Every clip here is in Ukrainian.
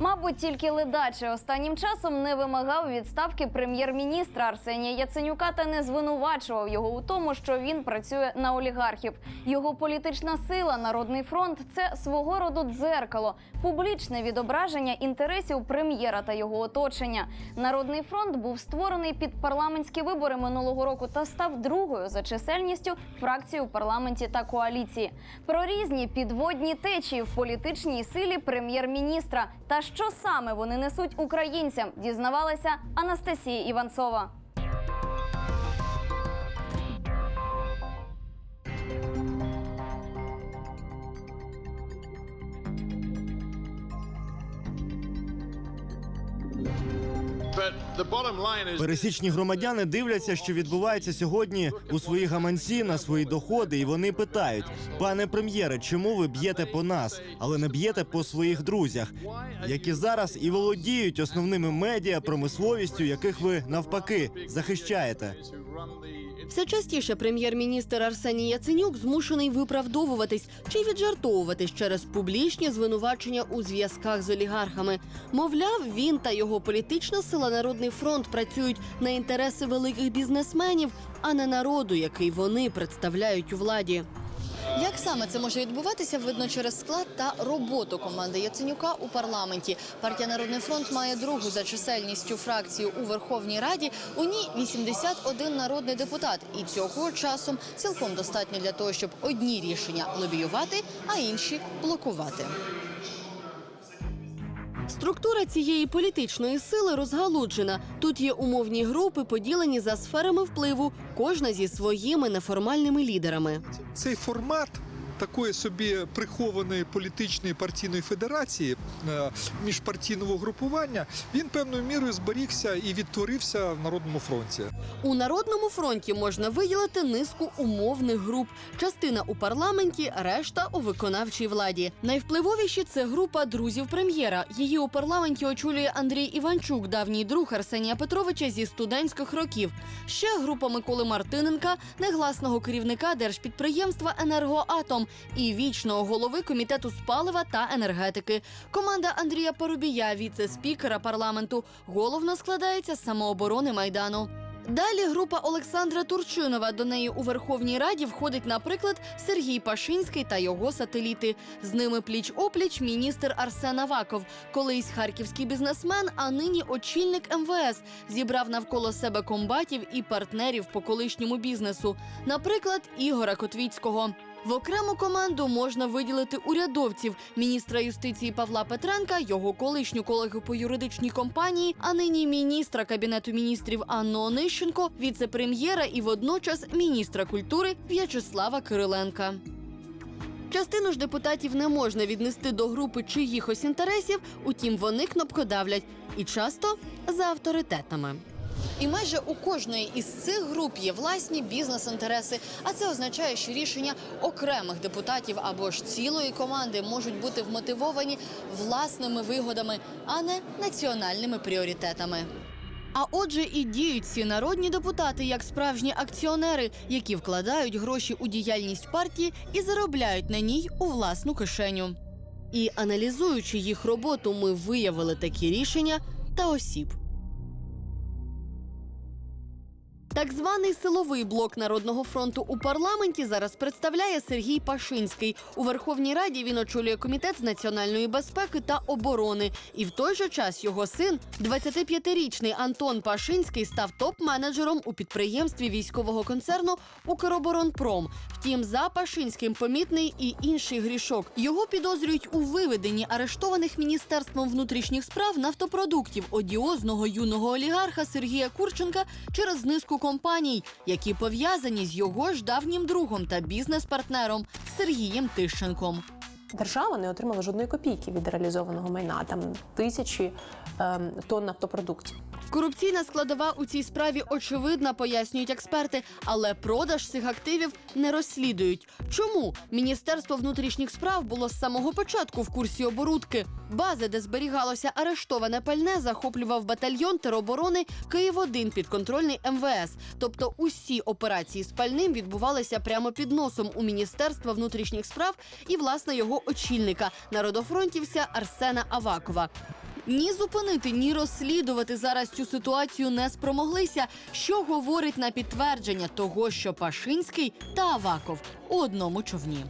Мабуть, тільки ледаче останнім часом не вимагав відставки прем'єр-міністра Арсенія Яценюка та не звинувачував його у тому, що він працює на олігархів. Його політична сила, Народний фронт це свого роду дзеркало, публічне відображення інтересів прем'єра та його оточення. Народний фронт був створений під парламентські вибори минулого року та став другою за чисельністю фракцією у парламенті та коаліції. Про різні підводні течії в політичній силі прем'єр-міністра та що саме вони несуть українцям, дізнавалася Анастасія Іванцова. Пересічні громадяни дивляться, що відбувається сьогодні у своїй гаманці на свої доходи, і вони питають: пане прем'єре, чому ви б'єте по нас, але не б'єте по своїх друзях, які зараз і володіють основними медіа, промисловістю, яких ви навпаки захищаєте. Все частіше прем'єр-міністр Арсеній Яценюк змушений виправдовуватись чи віджартовуватись через публічні звинувачення у зв'язках з олігархами. Мовляв, він та його політична сила Народний фронт працюють на інтереси великих бізнесменів, а не народу, який вони представляють у владі. Як саме це може відбуватися, видно через склад та роботу команди Яценюка у парламенті. Партія Народний фронт має другу за чисельністю фракцію у Верховній Раді. У ній 81 народний депутат, і цього часом цілком достатньо для того, щоб одні рішення лобіювати, а інші блокувати. Структура цієї політичної сили розгалуджена. Тут є умовні групи, поділені за сферами впливу, кожна зі своїми неформальними лідерами. цей формат такої собі прихованої політичної партійної федерації е, міжпартійного групування він певною мірою зберігся і відтворився в народному фронті. У народному фронті можна виділити низку умовних груп. Частина у парламенті, решта у виконавчій владі. Найвпливовіші це група друзів прем'єра. Її у парламенті очолює Андрій Іванчук, давній друг Арсенія Петровича зі студентських років. Ще група Миколи Мартиненка, негласного керівника держпідприємства Енергоатом і вічного голови комітету з палива та енергетики. Команда Андрія Парубія, віце-спікера парламенту, головно складається з самооборони майдану. Далі група Олександра Турчинова. До неї у Верховній Раді входить, наприклад, Сергій Пашинський та його сателіти. З ними пліч опліч міністр Арсен Аваков, колись харківський бізнесмен, а нині очільник МВС, зібрав навколо себе комбатів і партнерів по колишньому бізнесу, наприклад, Ігора Котвіцького. В окрему команду можна виділити урядовців міністра юстиції Павла Петренка, його колишню колегу по юридичній компанії, а нині міністра кабінету міністрів Анну Онищенко, віце-прем'єра і водночас міністра культури В'ячеслава Кириленка. Частину ж депутатів не можна віднести до групи чиїхось інтересів, утім вони кнопкодавлять і часто за авторитетами. І майже у кожної із цих груп є власні бізнес-інтереси. А це означає, що рішення окремих депутатів або ж цілої команди можуть бути вмотивовані власними вигодами, а не національними пріоритетами. А отже, і діють ці народні депутати як справжні акціонери, які вкладають гроші у діяльність партії і заробляють на ній у власну кишеню. І аналізуючи їх роботу, ми виявили такі рішення та осіб. Так званий силовий блок Народного фронту у парламенті зараз представляє Сергій Пашинський. У Верховній Раді він очолює комітет з національної безпеки та оборони. І в той же час його син, 25-річний Антон Пашинський, став топ-менеджером у підприємстві військового концерну Укроборонпром. Втім, за Пашинським помітний і інший грішок. Його підозрюють у виведенні арештованих міністерством внутрішніх справ нафтопродуктів одіозного юного олігарха Сергія Курченка через низку компаній, які пов'язані з його ж давнім другом та бізнес-партнером Сергієм Тищенком. Держава не отримала жодної копійки від реалізованого майна, там тисячі ем, тонн нафтопродуктів. Корупційна складова у цій справі очевидна, пояснюють експерти, але продаж цих активів не розслідують. Чому міністерство внутрішніх справ було з самого початку в курсі оборудки? Бази, де зберігалося арештоване пальне, захоплював батальйон тероборони Київ-1 підконтрольний МВС. Тобто усі операції з пальним відбувалися прямо під носом у міністерства внутрішніх справ і власне його очільника народофронтівця Арсена Авакова. Ні зупинити, ні розслідувати зараз цю ситуацію не спромоглися, що говорить на підтвердження того, що Пашинський та Аваков у одному човні.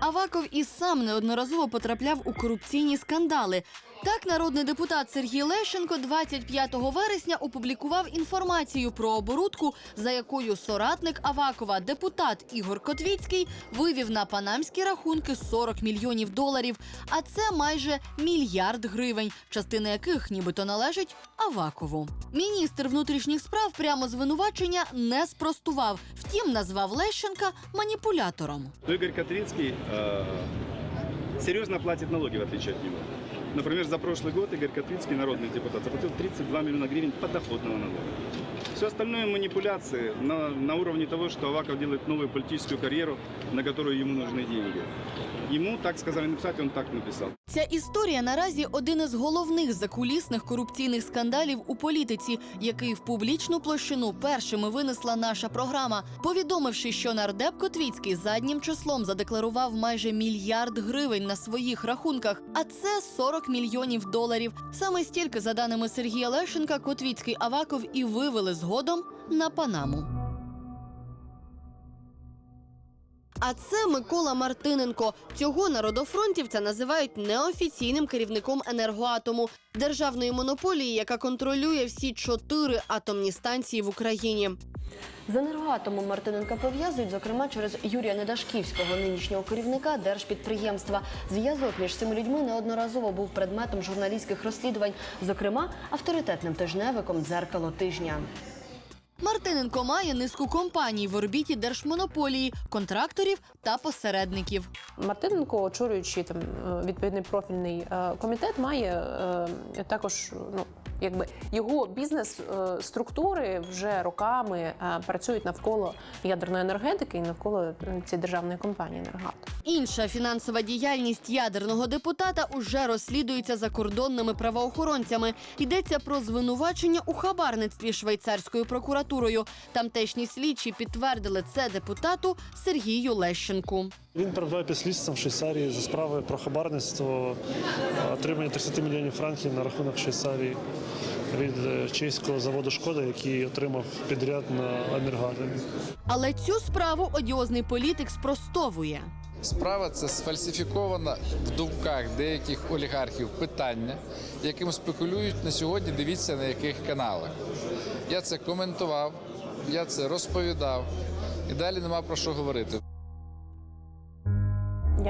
Аваков і сам неодноразово потрапляв у корупційні скандали. Так, народний депутат Сергій Лещенко 25 вересня опублікував інформацію про оборудку, за якою соратник Авакова, депутат Ігор Котвіцький, вивів на панамські рахунки 40 мільйонів доларів. А це майже мільярд гривень, частина яких нібито належить Авакову. Міністр внутрішніх справ прямо звинувачення не спростував. Втім, назвав Лещенка маніпулятором. Но Игорь Котрицкий э, серьезно платит налоги, в отличие от него. Например, за прошлый год Игорь Котрицкий, народный депутат, заплатил 32 миллиона гривен подоходного налога. Все остальное манипуляции на, на уровне того, что Аваков делает новую политическую карьеру, на которую ему нужны деньги. Ему так сказали написать, он так написал. Ця історія наразі один із головних закулісних корупційних скандалів у політиці, який в публічну площину першими винесла наша програма, повідомивши, що нардеп Котвіцький заднім числом задекларував майже мільярд гривень на своїх рахунках, а це 40 мільйонів доларів. Саме стільки, за даними Сергія Лещенка, Котвіцький Аваков і вивели згодом на Панаму. А це Микола Мартиненко. Цього народофронтівця називають неофіційним керівником енергоатому державної монополії, яка контролює всі чотири атомні станції в Україні. З енергоатомом Мартиненка пов'язують, зокрема, через Юрія Недашківського, нинішнього керівника держпідприємства. Зв'язок між цими людьми неодноразово був предметом журналістських розслідувань, зокрема авторитетним тижневиком дзеркало тижня. Мартиненко має низку компаній в орбіті держмонополії, контракторів та посередників. Мартиненко, очолюючи там е, відповідний профільний е, комітет, має е, також ну. Якби його бізнес-структури вже роками е, працюють навколо ядерної енергетики і навколо е, цієї державної компанії «Енергоатом». Інша фінансова діяльність ядерного депутата уже розслідується закордонними правоохоронцями. Йдеться про звинувачення у хабарництві швейцарською прокуратурою. Тамтешні слідчі підтвердили це депутату Сергію Лещенку. Він перебуває під слідством в Швейцарії за справи про хабарництво, е, отримання 30 мільйонів франків на рахунок Швейцарії від е, чеського заводу Шкода, який отримав підряд на енергоатомі. Але цю справу одіозний політик спростовує. Справа це сфальсифікована в думках деяких олігархів питання, яким спекулюють на сьогодні. Дивіться на яких каналах. Я це коментував, я це розповідав, і далі нема про що говорити.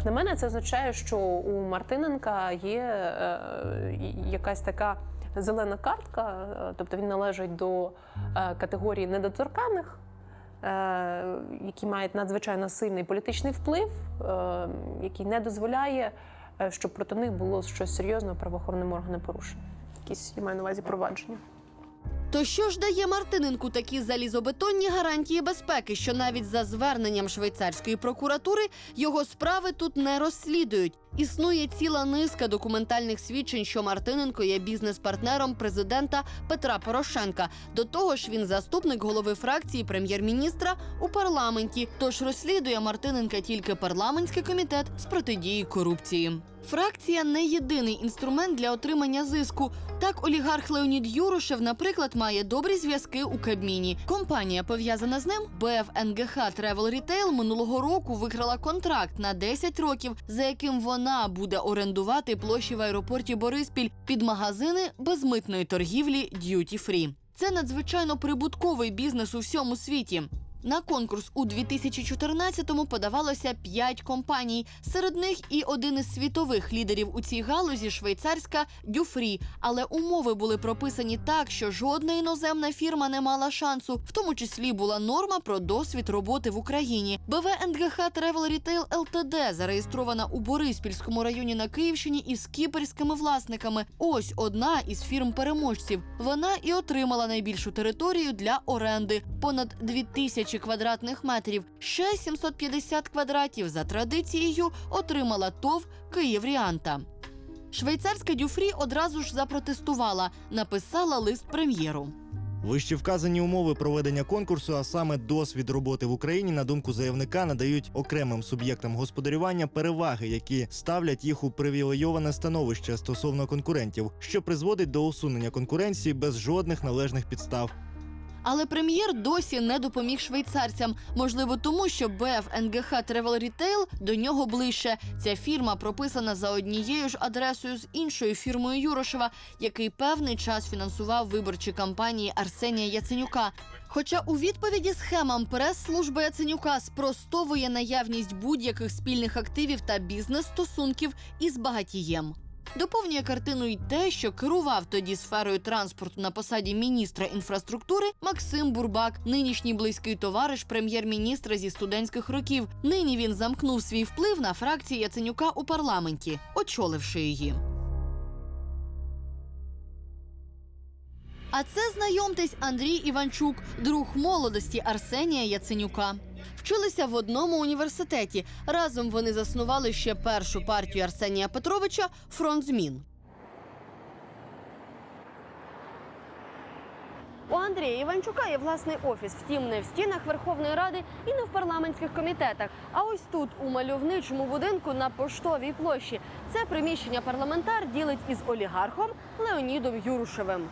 Як на мене, це означає, що у Мартиненка є е, якась така зелена картка, е, тобто він належить до е, категорії недоторканих, які мають надзвичайно сильний політичний вплив, який не дозволяє, щоб проти них було щось серйозно правоохоронним органам порушено. Якісь я маю на увазі провадження. То що ж дає Мартиненку такі залізобетонні гарантії безпеки, що навіть за зверненням швейцарської прокуратури його справи тут не розслідують? Існує ціла низка документальних свідчень, що Мартиненко є бізнес-партнером президента Петра Порошенка. До того ж, він заступник голови фракції прем'єр-міністра у парламенті. Тож розслідує Мартиненка тільки парламентський комітет з протидії корупції. Фракція не єдиний інструмент для отримання зиску. Так, олігарх Леонід Юрошев, наприклад, має добрі зв'язки у Кабміні. Компанія, пов'язана з ним, БФ НГХ Travel Retail, минулого року виграла контракт на 10 років, за яким вона буде орендувати площі в аеропорті Бориспіль під магазини безмитної торгівлі Д'юті Фрі. Це надзвичайно прибутковий бізнес у всьому світі. На конкурс у 2014-му подавалося п'ять компаній. Серед них і один із світових лідерів у цій галузі швейцарська Дюфрі. Але умови були прописані так, що жодна іноземна фірма не мала шансу. В тому числі була норма про досвід роботи в Україні. БВ НГХ Travel Retail LTD зареєстрована у Бориспільському районі на Київщині із кіперськими власниками. Ось одна із фірм переможців. Вона і отримала найбільшу територію для оренди понад 2000 квадратних метрів. Ще 750 квадратів за традицією отримала ТОВ Київріанта. Швейцарська Дюфрі одразу ж запротестувала, написала лист прем'єру. Вище вказані умови проведення конкурсу, а саме досвід роботи в Україні, на думку заявника, надають окремим суб'єктам господарювання переваги, які ставлять їх у привілейоване становище стосовно конкурентів, що призводить до усунення конкуренції без жодних належних підстав. Але прем'єр досі не допоміг швейцарцям. Можливо, тому що БФ НГХ Travel Retail до нього ближче. Ця фірма прописана за однією ж адресою з іншою фірмою Юрошева, який певний час фінансував виборчі кампанії Арсенія Яценюка. Хоча у відповіді схемам прес-служба Яценюка спростовує наявність будь-яких спільних активів та бізнес-стосунків із багатієм. Доповнює картину й те, що керував тоді сферою транспорту на посаді міністра інфраструктури Максим Бурбак, нинішній близький товариш прем'єр-міністра зі студентських років. Нині він замкнув свій вплив на фракції Яценюка у парламенті, очоливши її. А це знайомтесь Андрій Іванчук, друг молодості Арсенія Яценюка. Вчилися в одному університеті. Разом вони заснували ще першу партію Арсенія Петровича Фронт змін. У Андрія Іванчука є власний офіс, втім, не в стінах Верховної Ради і не в парламентських комітетах. А ось тут, у мальовничому будинку на поштовій площі, це приміщення парламентар ділить із олігархом Леонідом Юрушевим.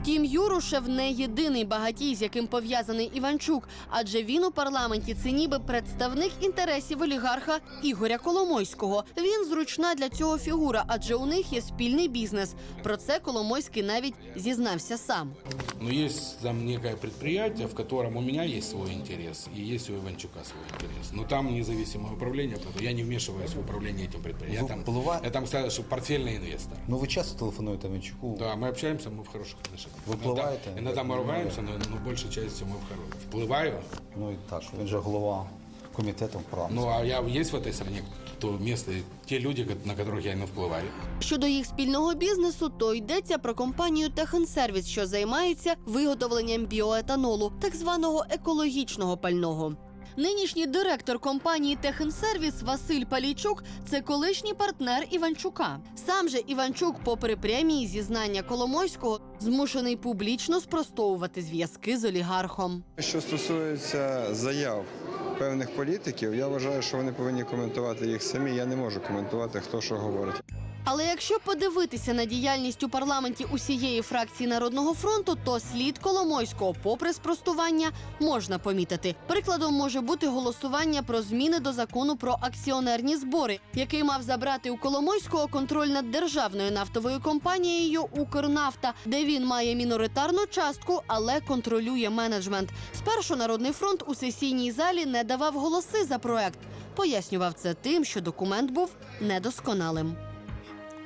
Втім, Юрушев не єдиний багатій, з яким пов'язаний Іванчук, адже він у парламенті це ніби представник інтересів олігарха Ігоря Коломойського. Він зручна для цього фігура, адже у них є спільний бізнес. Про це Коломойський навіть зізнався сам. Но есть там некое предприятие, в котором у меня есть свой интерес, и есть у Иванчука свой интерес. Но там независимое управление, поэтому я не вмешиваюсь в управление этим предприятием. Я там, Впливає- я там сказал, что портфельный инвестор. Ну ви часто телефонуєте Венчуку? Да, мы общаемся, мы в хороших отношениях. Вы впливаете? Иногда, иногда мы ругаемся, но, но большей частью мы в хороших. Вплываю. Ну і так, він же голова комітету прав. Ну, а я есть в этой стране то место, и те люди, на которых я и не впливаю. Щодо їх спільного бізнесу, то йдеться про компанію Технсервіс, що займається виготовленням біоетанолу, так званого екологічного пального. Нинішній директор компанії Технсервіс Василь Палійчук це колишній партнер Іванчука. Сам же Іванчук, попри прямі зізнання Коломойського, змушений публічно спростовувати зв'язки з олігархом. Що стосується заяв певних політиків, я вважаю, що вони повинні коментувати їх самі. Я не можу коментувати, хто що говорить. Але якщо подивитися на діяльність у парламенті усієї фракції Народного фронту, то слід Коломойського, попри спростування, можна помітити. Прикладом може бути голосування про зміни до закону про акціонерні збори, який мав забрати у Коломойського контроль над державною нафтовою компанією Укрнафта, де він має міноритарну частку, але контролює менеджмент. Спершу Народний фронт у сесійній залі не давав голоси за проект. Пояснював це тим, що документ був недосконалим.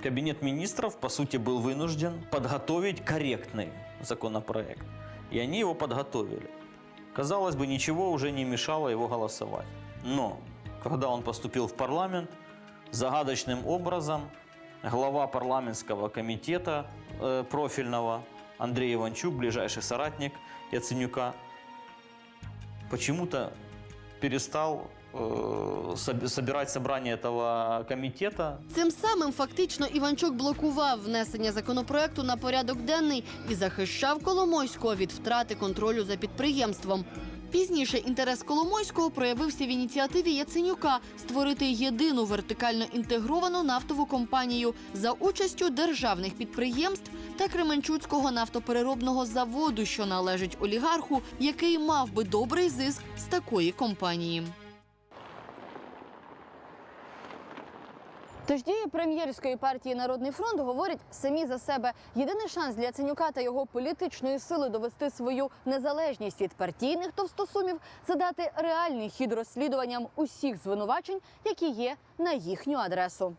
Кабинет министров, по сути, был вынужден подготовить корректный законопроект. И они его подготовили. Казалось бы, ничего уже не мешало его голосовать. Но, когда он поступил в парламент, загадочным образом глава парламентского комитета э, профильного Андрей Иванчук, ближайший соратник Яценюка, почему-то перестал собирать собрание этого комитета, Цим самим фактично Іванчук блокував внесення законопроекту на порядок денний і захищав Коломойського від втрати контролю за підприємством. Пізніше інтерес Коломойського проявився в ініціативі Яценюка створити єдину вертикально інтегровану нафтову компанію за участю державних підприємств та Кременчуцького нафтопереробного заводу, що належить олігарху, який мав би добрий зиск з такої компанії. Тож дії прем'єрської партії Народний фронт говорять самі за себе. Єдиний шанс для Ценюка та його політичної сили довести свою незалежність від партійних товстосумів задати реальний хід розслідуванням усіх звинувачень, які є на їхню адресу.